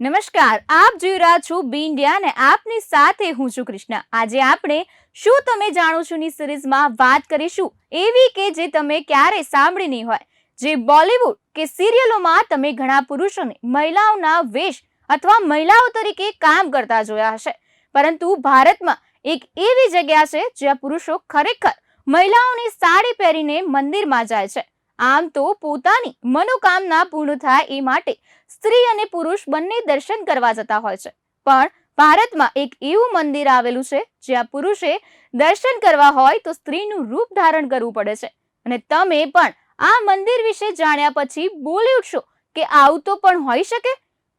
નમસ્કાર, આપ જોઈ રહ્યા છો બી ઇન્ડિયા અને આપની સાથે હું છું કૃષ્ણા. આજે આપણે શું તમે જાણો છો ની સિરીઝમાં વાત કરીશું? એવી કે જે તમે ક્યારે સાંભળી નહીં હોય. જે બોલિવૂડ કે સિરિયલોમાં તમે ઘણા પુરુષોને મહિલાઓના વેશ અથવા મહિલાઓ તરીકે કામ કરતા જોયા હશે. પરંતુ ભારતમાં એક એવી જગ્યા છે જ્યાં પુરુષો ખરેખર મહિલાઓની સાડી પહેરીને મંદિરમાં જાય છે. આમ તો પોતાની મનોકામના પૂર્ણ થાય એ માટે સ્ત્રી અને પુરુષ બંને દર્શન કરવા જતા હોય છે. પણ ભારતમાં એક એવું મંદિર આવેલું છે, જ્યાં પુરુષે દર્શન કરવા હોય તો સ્ત્રીનું રૂપ ધારણ કરવું પડે છે. અને તમે પણ આ મંદિર વિશે જાણ્યા પછી બોલી ઉઠશો કે આવું તો પણ હોઈ શકે?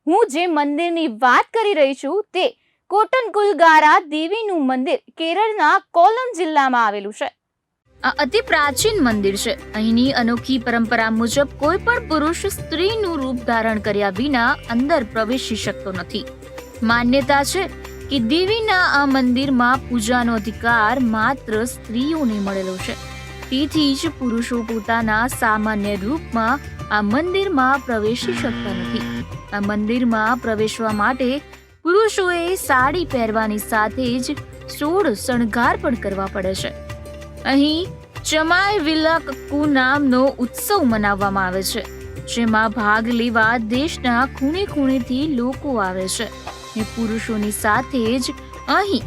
હું જે મંદિરની વાત કરી રહી છું તે કોટનકુલગારા દેવીનું મંદિર કેરળના કોલમ જિલ્લામાં આવેલું છે. આ અતિ પ્રાચીન મંદિર છે. અહીંની અનોખી પરંપરા મુજબ કોઈ પણ પુરુષ સ્ત્રીનું રૂપ ધારણ કર્યા વિના અંદર પ્રવેશી શકતો નથી. માન્યતા છે કે દેવીના આ મંદિરમાં પૂજાનો અધિકાર માત્ર સ્ત્રીઓને મળેલો છે. તેથી જ પુરુષો પોતાના સામાન્ય રૂપમાં આ મંદિરમાં પ્રવેશી શકતા નથી. આ મંદિરમાં પ્રવેશવા માટે પુરુષોએ સાડી પહેરવાની સાથે જ સોળ શણગાર પણ કરવા પડે છે. અહીં ચમાય વિલા કક્કુ નામનો ઉત્સવ મનાવવામાં આવે છે, જેમાં ભાગ લેવા દેશના ખૂણે ખૂણેથી લોકો આવે છે ને પુરુષોની સાથે જ અહીં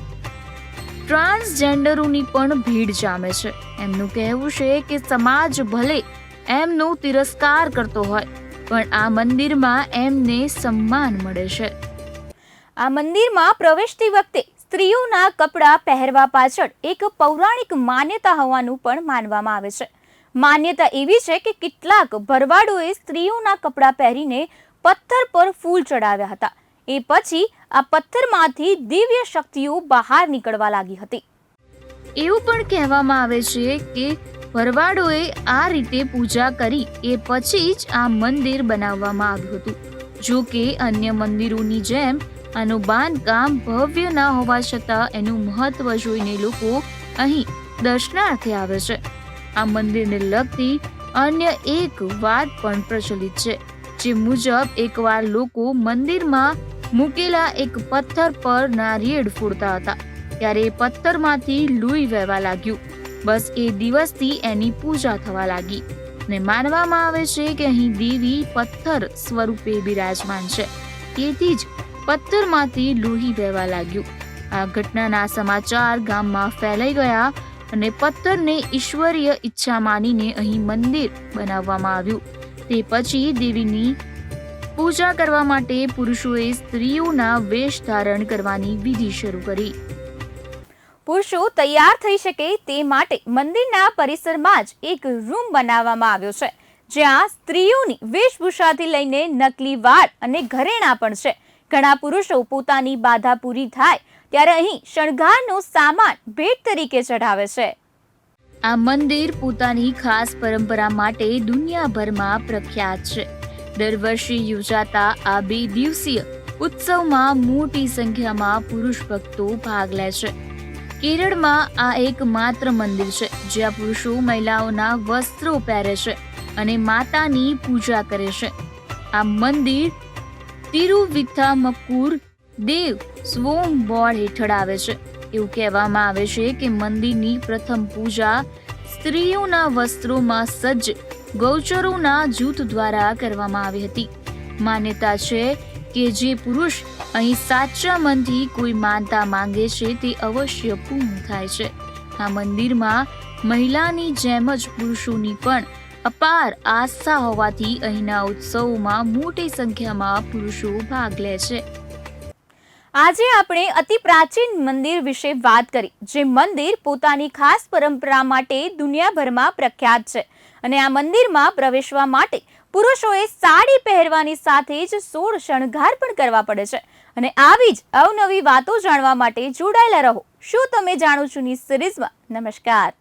ટ્રાન્સજેન્ડરોની પણ ભીડ જામે છે. એમનું કહેવું છે કે સમાજ ભલે એમનો તિરસ્કાર કરતો હોય, પણ આ મંદિરમાં એમને સન્માન મળે છે. આ મંદિરમાં પ્રવેશતી વખતે સ્ત્રીઓના કપડાં પહેરવા પાછળ એક પૌરાણિક માન્યતા હોવાનું પણ માનવામાં આવે છે. માન્યતા એવી છે કે કેટલાક ભરવાડોએ સ્ત્રીઓના કપડાં પહેરીને પથ્થર પર ફૂલ ચડાવ્યા હતા. એ પછી આ પથ્થરમાંથી દિવ્ય શક્તિઓ બહાર નીકળવા લાગી હતી. એવું પણ કહેવામાં આવે છે કે ભરવાડોએ આ રીતે પૂજા કરી, એ પછી જ આ મંદિર બનાવવામાં આવ્યું હતું. જો કે અન્ય મંદિરોની જેમ આનું બાંધકામ ભવ્ય ના હોવા છતાં એનું મહત્વ જોઈને લોકો અહીં દર્શનાર્થે આવે છે. આ મંદિરને લગતી અન્ય એક વાત પણ પ્રચલિત છે, જે મુજબ એકવાર લોકો મંદિરમાં મૂકેલા એક પથ્થર પર નારિયેળ ફોડતા હતા, ત્યારે એ પથ્થરમાંથી લોહી વહેવા લાગ્યું. બસ એ દિવસથી એની પૂજા થવા લાગી ને માનવામાં આવે છે કે અહીં દેવી પથ્થર સ્વરૂપે બિરાજમાન છે. તેથી જ પથ્થરમાંથી લોહી વહેવા લાગ્યું. આ ઘટનાના સમાચાર ગામમાં ફેલાઈ ગયા અને પથ્થરને ઈશ્વરીય ઈચ્છા માનીને અહીં મંદિર બનાવવામાં આવ્યું. તે પછી દેવીની પૂજા કરવા માટે પુરુષોએ સ્ત્રીઓના વેશ ધારણ કરવાની વિધિ શરૂ કરી. પુરુષો તૈયાર થઈ શકે તે માટે મંદિરના પરિસરમાં જ એક રૂમ બનાવવામાં આવ્યો છે, જ્યાં સ્ત્રીઓની વેશભૂષાથી લઈને નકલી વાળ અને ઘરેણાં પણ છે. ઘણા પુરુષો પોતાની બાધા પૂરી થાય ત્યારે અહીં શણગારનો સામાન ભેટ તરીકે ચઢાવે છે. આ મંદિર પોતાની ખાસ પરંપરા માટે દુનિયાભરમાં પ્રખ્યાત છે. દર વર્ષે યોજાતા આ બે દિવસીય ઉત્સવમાં મોટી સંખ્યામાં પુરુષ ભક્તો ભાગ લે છે. કેરળમાં આ એક માત્ર મંદિર છે, જ્યાં પુરુષો મહિલાઓના વસ્ત્રો પહેરે છે અને માતાની પૂજા કરે છે. આ મંદિર તિરુવિથામકુર દેવ સ્વોમ બોર્ડ હેઠળ આવે છે. એવું કહેવામાં આવે છે કે મંદિરની પ્રથમ પૂજા સ્ત્રીઓના વસ્ત્રોમાં સજ્જ ગૌચરોના જૂથ દ્વારા કરવામાં આવી હતી. માન્યતા છે કે જે પુરુષ અહીં સાચા મનથી કોઈ માનતા માંગે છે તે અવશ્ય પૂર્ણ થાય છે. આ મંદિરમાં મહિલાની જેમ જ પુરુષોની પણ અપાર આસ્થા હોવાથી અહીંના ઉત્સવોમાં મોટી સંખ્યામાં પુરુષો ભાગ લે છે. આજે આપણે અતિ પ્રાચીન મંદિર વિશે વાત કરી, જે મંદિર પોતાની ખાસ પરંપરા માટે દુનિયાભરમાં પ્રખ્યાત છે અને આ મંદિરમાં પ્રવેશવા માટે પુરુષોએ સાડી પહેરવાની સાથે જ સોળ શણગાર પણ કરવા પડે છે. અને આવી જ અવનવી વાતો જાણવા માટે જોડાયેલા રહો. શું તમે જાણો છો ની સિરીઝમાં? નમસ્કાર.